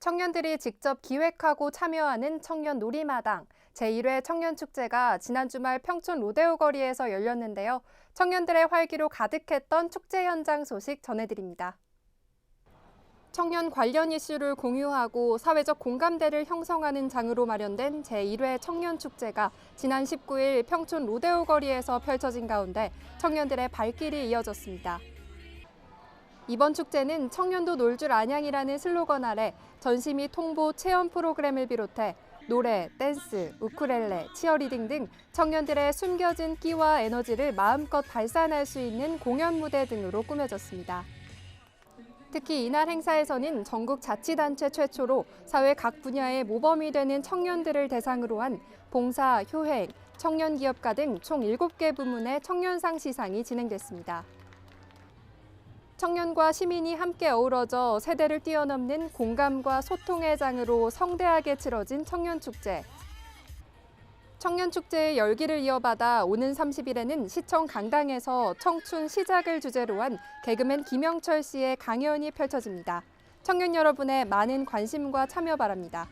청년들이 직접 기획하고 참여하는 청년 놀이마당 제1회 청년축제가 지난 주말 평촌 로데오 거리에서 열렸는데요. 청년들의 활기로 가득했던 축제 현장 소식 전해드립니다. 청년 관련 이슈를 공유하고 사회적 공감대를 형성하는 장으로 마련된 제1회 청년축제가 지난 19일 평촌 로데오 거리에서 펼쳐진 가운데 청년들의 발길이 이어졌습니다. 이번 축제는 청년도 놀 줄 아냥이라는 슬로건 아래 전시 및 홍보 체험 프로그램을 비롯해 노래, 댄스, 우쿨렐레, 치어리딩 등 청년들의 숨겨진 끼와 에너지를 마음껏 발산할 수 있는 공연 무대 등으로 꾸며졌습니다. 특히 이날 행사에서는 전국 자치단체 최초로 사회 각 분야의 모범이 되는 청년들을 대상으로 한 봉사, 효행, 청년기업가 등 총 7개 부문의 청년상 시상이 진행됐습니다. 청년과 시민이 함께 어우러져 세대를 뛰어넘는 공감과 소통의 장으로 성대하게 치러진 청년축제. 청년축제의 열기를 이어받아 오는 30일에는 시청 강당에서 청춘 시작을 주제로 한 개그맨 김영철 씨의 강연이 펼쳐집니다. 청년 여러분의 많은 관심과 참여 바랍니다.